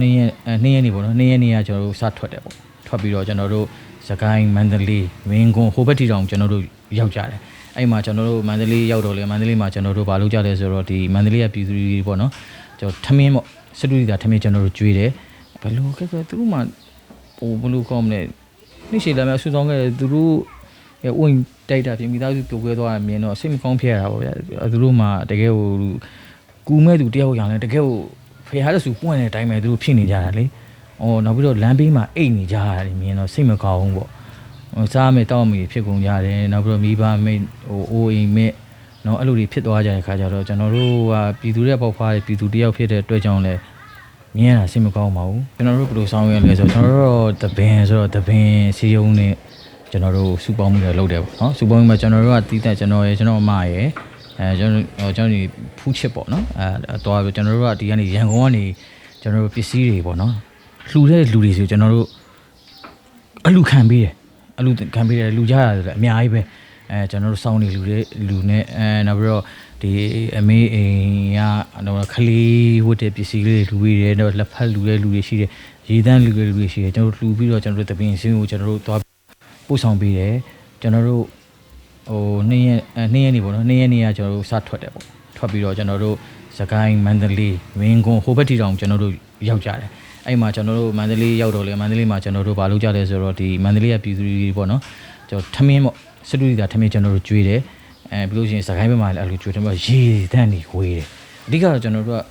နှစ်ရက်အဲနှစ်ရက်နေပေါ့နော်နှစ်ရက်နေကကျွန်တော်တို့စထွက်တယ်ပေါ့ထွက်ပြီးတော့ကျွန်တော်တို့စကိုင်းမန္တလေးမင်းကွန်းဟိုဘက်တီတောင်ကျွန်တော်တို့ရောက်ကြတယ်အဲ့မှာကျွန်တော်တို့မန္တလေးရောက်တော့လေမန္တလေးမှာကျွန်တော်တို့ဘာလုပ်ကြလဲဆိုတော့ဒီမန္တလေးကပြည်သူတွေပေါ့နော်ကျွန်တော်ထမင်းပေါ့စတူဒီတာထမင်းကျွန်တော်တို့ကျွေးတယ်ဘယ်လိုခက်ခဲသူတို့မှဟိုဘယ်လိုကောမလဲနေ့ရှိလာမယ်ဆူဆောင်းခဲ့တယ်သူတို့ရဲ့ဝင်တိုက်တာပြင်မိသားစုပြိုကွဲသွားတာမြင်တော့စိတ်မကောင်းဖြစ်ရတာပေါ့ဗျာသူတို့မှတကယ်ဟိုကူမဲ့သူတယောက်យ៉ាងလဲတကယ်ဟို ဖေဟားတဲ့ဆူပွင့်တဲ့အတိုင်းပဲသူတို့ဖြစ်နေကြတာလေ။အော်နောက်ပြီးတော့လမ်းဘေးမှာအိတ်နေကြရတယ်မြင်တော့စိတ်မကောင်းဘူးပေါ့။ဟိုစားမယ်တောက်မယ်ဖြစ်ကုန်ကြတယ်နောက်ပြီးတော့မိဘမိတ်ဟိုအိုးအိမ်မိတ်နော်အဲ့လိုတွေဖြစ်သွားကြတဲ့ခါကျတော့ကျွန်တော်တို့ကပြည်သူတွေပေါက်ဖွားတဲ့ပြည်သူတယောက်ဖြစ်တဲ့အတွက်ကြောင့်လဲမြင်ရတာစိတ်မကောင်းပါဘူးကျွန်တော်တို့ဘယ်လိုဆောင်ရွက်လဲဆိုတော့ကျွန်တော်တို့တော့တပင်ဆိုတော့တပင်စီယုံနဲ့ကျွန်တော်တို့စူပေါင်းမှုတွေလုပ်တယ်ပေါ့နော်စူပေါင်းမှုမှာကျွန်တော်တို့ကတီးတဲ့ကျွန်တော်ရယ်ကျွန်တော်အမရယ် အဲကျွန်တော်ကျွန်တော်ဒီဖူးချစ်ပေါ့နော်အဲတော့ကျွန်တော်တို့ကဒီကနေရန်ကုန်ကနေကျွန်တော်တို့ပစ္စည်းတွေပေါ့နော်လှူတဲ့လူတွေဆိုကျွန်တော်တို့အလူခံပေးတယ်အလူခံပေးတယ်လူကြတာဆိုတော့အများကြီးပဲအဲကျွန်တော်တို့စောင်းနေလူတွေလူနဲ့အဲနောက်ပြီးတော့ဒီအမေအိမ်ကတော့ခလေးဝတ်တဲ့ပစ္စည်းလေးတွေလူတွေတယ်တော့လက်ဖက်လူတဲ့လူတွေရှိတယ်ရေတန်းလူတွေလူတွေရှိတယ်ကျွန်တော်တို့လှူပြီးတော့ကျွန်တော်တို့တပင်းစင်းကိုကျွန်တော်တို့သွားပို့ဆောင်ပေးတယ်ကျွန်တော်တို့ ဟိုနှစ်ရက်အဲနှစ်ရက်နေပေါ့နော်နှစ်ရက်နေကကျွန်တော်တို့စထွက်တယ်ပေါ့ထွက်ပြီးတော့ကျွန်တော်တို့စကိုင်းမန္တလေးမင်းကွန်းဟိုဘက်တီတောင်ကျွန်တော်တို့ရောက်ကြတယ်အဲ့မှာကျွန်တော်တို့မန္တလေးရောက်တော့လေမန္တလေးမှာကျွန်တော်တို့ဘာလုပ်ကြလဲဆိုတော့ဒီမန္တလေးကပြည်သူတွေပေါ့နော်ကျွန်တော်ထမင်းပေါ့စတူဒီတာထမင်းကျွန်တော်တို့ကျွေးတယ်အဲပြီးလို့ရှိရင်စကိုင်းဘက်မှာလည်းအဲ့လိုကျွေးတယ်ပြီးတော့ရေတန်းနေဝေးတယ်အဓိကတော့ကျွန်တော်တို့က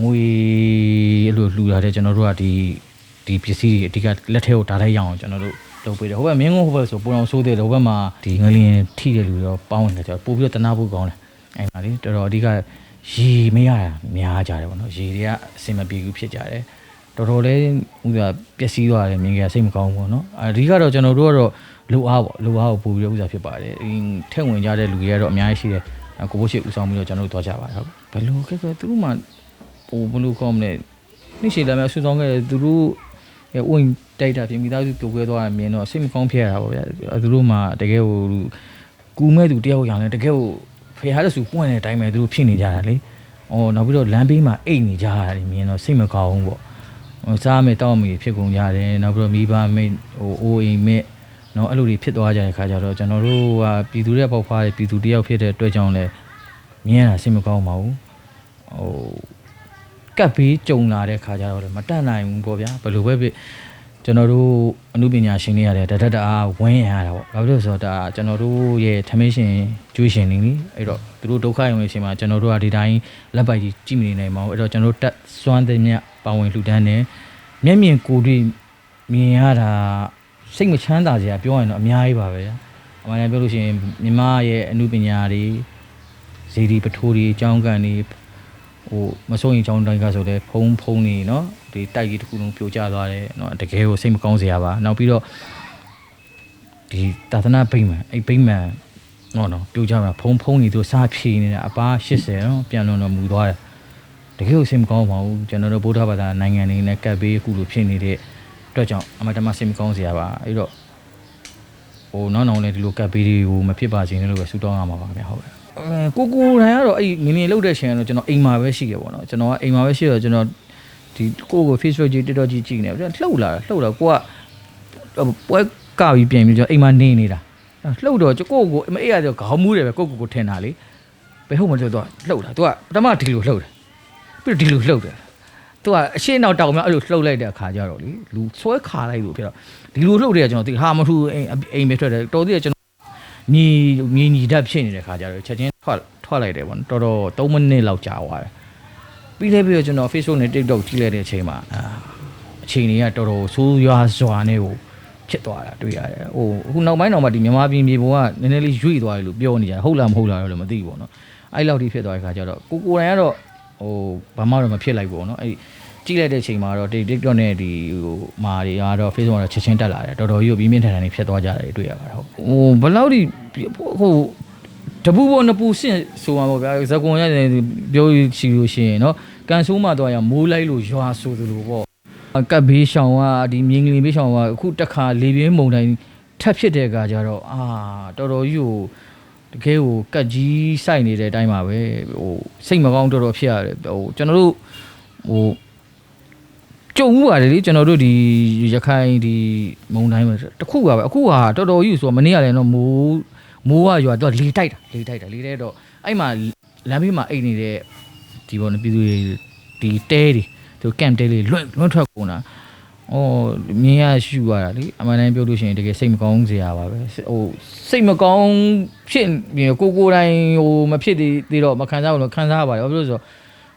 ငွေအဲ့လိုလှူလာတဲ့ကျွန်တော်တို့ကဒီဒီပစ္စည်းတွေအဓိကလက်ထဲကိုဓာတ်လိုက်ရအောင်ကျွန်တော်တို့ လုပ်ပေးတယ်ဟိုဘက်မင်းကုန်းဟိုဘက်ဆိုပုံအောင်ဆိုးသေးတယ်ဟိုဘက်မှာဒီငလျင်ထိတဲ့လူတွေတော့ပေါင်းနေတယ်ကျွန်တော်ပို့ပြီးတော့တနာဖို့ကောင်းတယ်အဲ့မှာလေတော်တော်အဓိကရေမရတာများကြတယ်ပေါ့နော်ရေတွေကအစင်မပြေဘူးဖြစ်ကြတယ်တော်တော်လေးဥစ္စာပျက်စီးသွားတယ်မြင်ကြစိတ်မကောင်းဘူးပေါ့နော်အဓိကတော့ကျွန်တော်တို့ကတော့လိုအားပေါ့လိုအားကိုပို့ပြီးတော့ဥစ္စာဖြစ်ပါတယ်အင်းထက်ဝင်ကြတဲ့လူတွေကတော့အများကြီးရှိတယ်ကိုဘိုးရှိဦးဆောင်ပြီးတော့ကျွန်တော်တို့သွားကြပါတယ်ဟုတ်ဘယ်လိုခက်ခဲသူတို့မှဟိုဘယ်လိုကောမလဲနေ့ရှိလာမယ်ဆူဆောင်းခဲ့တယ်သူတို့ရဲ့ ဝင်တိုက်တာပြင်မိသားစုပြိုကွဲသွားတာမြင်တော့စိတ်မကောင်းဖြစ်ရတာပေါ့ဗျာသူတို့မှတကယ်ဟိုကူမဲ့သူတယောက်យ៉ាងလဲတကယ်ဟိုဖေဟားတဲ့ဆူပွင့်တဲ့အတိုင်းပဲသူတို့ဖြစ်နေကြတာလေ။အော်နောက်ပြီးတော့လမ်းဘေးမှာအိတ်နေကြရတယ်မြင်တော့စိတ်မကောင်းဘူးပေါ့။ဟိုစားမယ်တောက်မယ်ဖြစ်ကုန်ကြတယ်နောက်ပြီးတော့မိဘမိတ်ဟိုအိုးအိမ်မိတ်နော်အဲ့လိုတွေဖြစ်သွားကြတဲ့ခါကျတော့ကျွန်တော်တို့ကပြည်သူတွေပေါက်ဖွားတဲ့ပြည်သူတယောက်ဖြစ်တဲ့အတွက်ကြောင့်လဲမြင်ရတာစိတ်မကောင်းပါဘူး။ဟို ကပ်ဘေးကြုံလာတဲ့ခါကျတော့လည်းမတတ်နိုင်ဘူးပေါ့ဗျာဘယ်လိုပဲဖြစ်ကျွန်တော်တို့အမှုပညာရှင်တွေရတယ်တထက်တအားဝန်းရရတာပေါ့ဘာဖြစ်လို့လဲဆိုတော့ဒါကျွန်တော်တို့ရဲ့ထမင်းရှင်ကျွေးရှင်နေပြီအဲ့တော့သူတို့ဒုက္ခရုံလေးရှင်မှာကျွန်တော်တို့ကဒီတိုင်းလက်ပိုက်ကြီးကြည့်မနေနိုင်ပါဘူးအဲ့တော့ကျွန်တော်တို့တက်စွမ်းတဲ့မြတ်ပါဝင်လှူဒန်းတယ်မျက်မြင်ကိုယ်တွေ့မြင်ရတာစိတ်မချမ်းသာစရာပြောရင်တော့အများကြီးပါပဲအမှန်တမ်းပြောလို့ရှိရင်မြမရဲ့အမှုပညာတွေဇေဒီပထိုးတွေအကြောင်းကန်တွေ ဟိုမစိုးရင်ချောင်းတိုင်းကဆိုလဲဖုံးဖုံးနေเนาะဒီတိုက်ကြီးတစ်ခုလုံးပြိုကျသွားတယ်เนาะတကယ်ကိုစိတ်မကောင်းစရာပါနောက်ပြီးတော့ဒီသာသနာဗိမ္မာန်အဲ့ဗိမ္မာန်เนาะเนาะပြိုကျမှာဖုံးဖုံးနေသူစားဖြေနေတာအပား80เนาะပြန်လွန်တော်မူသွားတယ်တကယ်ကိုစိတ်မကောင်းပါဘူးကျွန်တော်တို့ဗုဒ္ဓဘာသာနိုင်ငံတွေနဲ့ကပ်ဘေးအခုလိုဖြစ်နေတဲ့အတွက်ကြောင့်အမတမစိတ်မကောင်းစရာပါအဲ့တော့ဟိုနောက်နောက်လည်းဒီလိုကပ်ဘေးတွေကိုမဖြစ်ပါစေနဲ့လို့ပဲဆုတောင်းရမှာပါခင်ဗျာဟုတ်ကဲ့ အဲ ကိုကိုတိုင်းကတော့အဲ့ငင်းငင်းလောက်တဲ့ရှင်ကတော့ကျွန်တော်အိမ်မှာပဲရှိခဲ့ပေါ့နော်ကျွန်တော်ကအိမ်မှာပဲရှိတော့ကျွန်တော်ဒီကိုကို Facebook ကြီး TikTok ကြီးကြည့်နေတယ်လှုပ်လာတာလှုပ်လာကိုကပွဲကပြီးပြင်ပြီးကျွန်တော်အိမ်မှာနေနေတာလှုပ်တော့ကိုကိုမအေးရတော့ခေါင်းမူးတယ်ပဲကိုကိုကိုထင်တာလေဘယ်ဟုတ်မလို့တော့လှုပ်တာ तू ကပထမဒီလိုလှုပ်တယ်ပြီးတော့ဒီလိုလှုပ်တယ် तू ကအရှင်းနောက်တောင်များအဲ့လိုလှုပ်လိုက်တဲ့အခါကျတော့လေလူဆွဲခါလိုက်လို့ဖြစ်တော့ဒီလိုလှုပ်တယ်ကျွန်တော်ဒီဟာမထူအိမ်အိမ်ပဲထွက်တယ်တော်သေးတယ်ကျွန်တော် ညီညီညီဓာတ်ဖြစ်နေတဲ့ခါကျတော့ချက်ချင်းထွက်ထွက်လိုက်တယ်ပေါ့နော်တော်တော်3မိနစ်လောက်ကြာသွားတယ်ပြီးလဲပြီးတော့ကျွန်တော် Facebook နဲ့ TikTok ကြည့်လိုက်တဲ့အချိန်မှာအာအချိန်တွေကတော်တော်ဆိုးရွားစွာနဲ့ကိုဖြစ်သွားတာတွေ့ရတယ်ဟိုအခုနောက်ပိုင်းတော့မှဒီမြန်မာပြည်မြေပေါ်ကနည်းနည်းလေးရွေ့သွားတယ်လို့ပြောနေကြတယ်ဟုတ်လားမဟုတ်လားတော့လည်းမသိဘူးပေါ့နော်အဲ့လောက်ထိဖြစ်သွားတဲ့ခါကျတော့ကိုကိုယ်တိုင်ကတော့ဟိုဘာမှတော့မဖြစ်လိုက်ဘူးပေါ့နော်အဲ့ ကြည့်လိုက်တဲ့အချိန်မှာတော့ဒီ TikTok နဲ့ဒီဟိုမာတွေကတော့ Facebook ကတော့ချက်ချင်းတက်လာတယ်တော်တော်ကြီးကိုပြီးမြင့်ထန်ထန်နေဖြစ်သွားကြတယ်တွေ့ရပါတယ်ဟုတ်ဟိုဘယ်လောက်ဒီဟိုတပူပေါ်နှစ်ပူရှင့်ဆိုမှာပေါ့ဗျာဇကွန်ရပြောချီလို့ရှိရင်နော်ကန်ဆိုးမှတော့ရမိုးလိုက်လို့ရွာဆိုသလိုပေါ့ကပ်ဘေးရှောင်ကဒီမြင်းကလေးဘေးရှောင်ကအခုတခါလေပြင်းမုန်တိုင်းထပ်ဖြစ်တဲ့အခါကျတော့အာတော်တော်ကြီးကိုတကယ်ကိုကတ်ကြီးစိုက်နေတဲ့အတိုင်းပါပဲဟိုစိတ်မကောင်းတော်တော်ဖြစ်ရတယ်ဟိုကျွန်တော်တို့ဟို ကြုံဦးပါတယ်လေကျွန်တော်တို့ဒီရခိုင်ဒီမုံတိုင်းပဲတခုပါပဲအခုဟာတော်တော်ကြီးဆိုတော့မနေ့ကလည်းတော့မိုးမိုးကရွာတော့လေတိုက်တာလေတိုက်တာလေတိုက်တော့အဲ့မှာလမ်းဘေးမှာအိတ်နေတဲ့ဒီပေါ်နေပြည်သူတွေဒီတဲတွေသူကမ်တဲလေးလွတ်လွတ်ထွက်ကုန်တာအော်မြင်ရရှူရတာလေအမှန်တမ်းပြောလို့ရှိရင်တကယ်စိတ်မကောင်းစရာပါပဲဟိုစိတ်မကောင်းဖြစ်ပြီးကိုကိုယ်တိုင်ဟိုမဖြစ်သေးသေးတော့မခံစားဘူးလို့ခံစားရပါတယ်ဘာဖြစ်လို့လဲဆိုတော့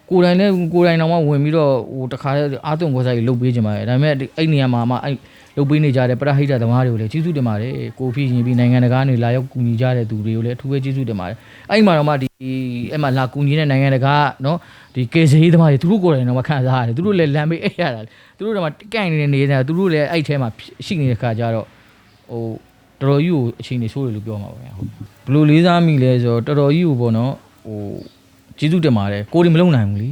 ကိုယ်တိုင်နဲ့ကိုယ်တိုင်တော့မှဝင်ပြီးတော့ဟိုတခါအာတုံခွဲစားကြီးလုတ်ပေးကြပါရဲ့ဒါပေမဲ့အဲ့နေရာမှာမှအဲ့လုတ်ပေးနေကြတဲ့ပရဟိတသမားတွေကိုလည်းကျေးဇူးတင်ပါတယ်ကိုဖြစ်ရင်ပြီးနိုင်ငံတကာနေလာရောက်ကူညီကြတဲ့သူတွေကိုလည်းအထူးပဲကျေးဇူးတင်ပါတယ်အဲ့မှာတော့မှဒီအဲ့မှာလာကူညီတဲ့နိုင်ငံတကာနော်ဒီကေစီသမားတွေသူတို့ကိုယ်တိုင်တော့မှခံစားရတယ်သူတို့လည်းလမ်းပေးအဲ့ရတာသူတို့တော့မှကန့်နေတဲ့နေတာသူတို့လည်းအဲ့ထဲမှာရှိနေတဲ့ခါကျတော့ဟိုတော်တော်ကြီးကိုအချိန်နေဆိုးတယ်လို့ပြောမှာပါဗျာဟုတ်ဘယ်လိုလေးစားမိလဲဆိုတော့တော်တော်ကြီးကိုပေါ့နော်ဟို ကျေးဇူးတင်ပါတယ်ကိုရီမလုံနိုင်ဘူးလေ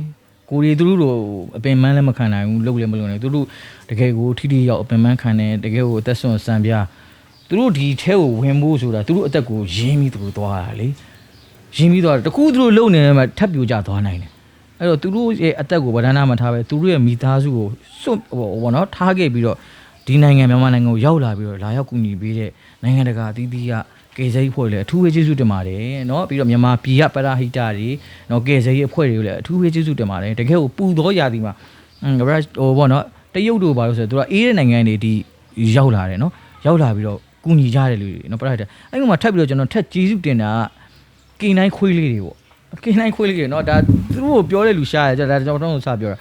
ကိုရီသူတို့တို့အပင်မန်းလည်းမခံနိုင်ဘူးလုံလည်းမလုံနိုင်ဘူးသူတို့တကယ်ကိုထိထိရောက်အပင်မန်းခံတယ်တကယ်ကိုအသက်ဆွန့်စံပြသူတို့ဒီထဲကိုဝင်ဖို့ဆိုတာသူတို့အသက်ကိုရင်းပြီးသူတို့သွားတာလေရင်းပြီးသွားတယ်တကူသူတို့လုံနေတယ်မှာထပ်ပြိုကျသွားနိုင်တယ်အဲ့တော့သူတို့ရဲ့အသက်ကိုဗဒနာမထားပဲသူတို့ရဲ့မိသားစုကိုစွန့်ဟိုဘောနော်ထားခဲ့ပြီးတော့ဒီနိုင်ငံမြန်မာနိုင်ငံကိုရောက်လာပြီးတော့လာရောက်ကူညီပေးတဲ့နိုင်ငံတကာအသီးသီးက ကေဇိဖွဲ့လည်းအထူးပဲကျေးဇူးတင်ပါတယ်เนาะပြီးတော့မြန်မာပြည်ကပရဟိတတွေเนาะကေဇိအဖွဲ့တွေကိုလည်းအထူးပဲကျေးဇူးတင်ပါတယ်တကယ်ကိုပူသောရာသီမှာဟမ်ဟိုဘောเนาะတရုတ်တို့ဘာလို့ဆိုတော့သူကအေးတဲ့နိုင်ငံတွေဒီရောက်လာတယ်เนาะရောက်လာပြီးတော့ကူညီကြတဲ့လူတွေเนาะပရဟိတအဲ့ဒီမှာထပ်ပြီးတော့ကျွန်တော်ထက်ကျေးဇူးတင်တာကကိနိုင်ခွေးလေးတွေပေါ့ကိနိုင်ခွေးလေးတွေเนาะဒါသူတို့ကိုပြောတဲ့လူရှားတယ်ဒါကျွန်တော်တို့စပြောတာ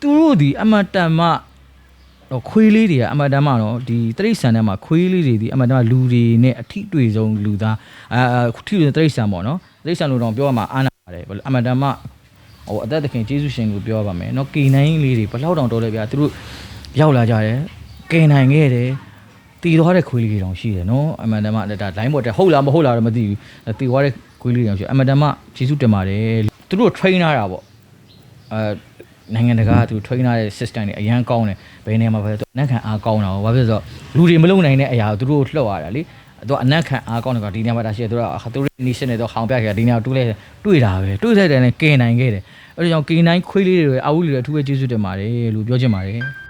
သူတို့ဒီအမတန်မှ တော့ခွေးလေးတွေကအမတမ်းမှာတော့ဒီတရိတ်ဆန်ထဲမှာခွေးလေးတွေဒီအမတမ်းမှာလူတွေနဲ့အထိတွေ့ဆုံးလူသားအာထိတွေ့တရိတ်ဆန်ပေါ့နော်တရိတ်ဆန်လို့တော့ပြောရမှာအာနာပါတယ်ဘယ်လိုအမတမ်းမှာဟိုအသက်သခင်ဂျေစုရှင်ကိုပြောရပါမယ်နော်ကေနိုင်လေးတွေဘလောက်တောင်တော်လဲဗျာသူတို့ရောက်လာကြတယ်ကေနိုင်ခဲ့တယ်တည်သွားတဲ့ခွေးလေးတွေတောင်ရှိတယ်နော်အမတမ်းမှာဒါ line ပေါ်တက်ဟုတ်လားမဟုတ်လားတော့မသိဘူးတည်သွားတဲ့ခွေးလေးတွေတောင်ရှိအမတမ်းမှာဂျေစုတင်ပါတယ်သူတို့ train ထားတာပေါ့အဲ နိုင်ငံတကာကသူ trainer တဲ့ system တွေအရန်ကောင်းတယ်ဘယ်နေရာမှာပဲသူအနက်ခံအားကောင်းတာဘာဖြစ်လို့ဆိုတော့လူတွေမလုံနိုင်တဲ့အရာကိုသူတို့လှုပ်ရတာလေသူကအနက်ခံအားကောင်းတယ်ကဒီနေရာမှာဒါရှိတယ်သူကသူတို့ nation နဲ့တော့ဟောင်ပြခဲ့တာဒီနေရာကိုတွေးလိုက်တွေ့တာပဲတွေ့လိုက်တယ်နဲ့ကင်နိုင်ခဲ့တယ်အဲ့ဒါကြောင့်ကင်နိုင်ခွေးလေးတွေအာဝူလေးတွေအထူးပဲကျေးဇူးတင်ပါတယ်လို့ပြောချင်ပါတယ်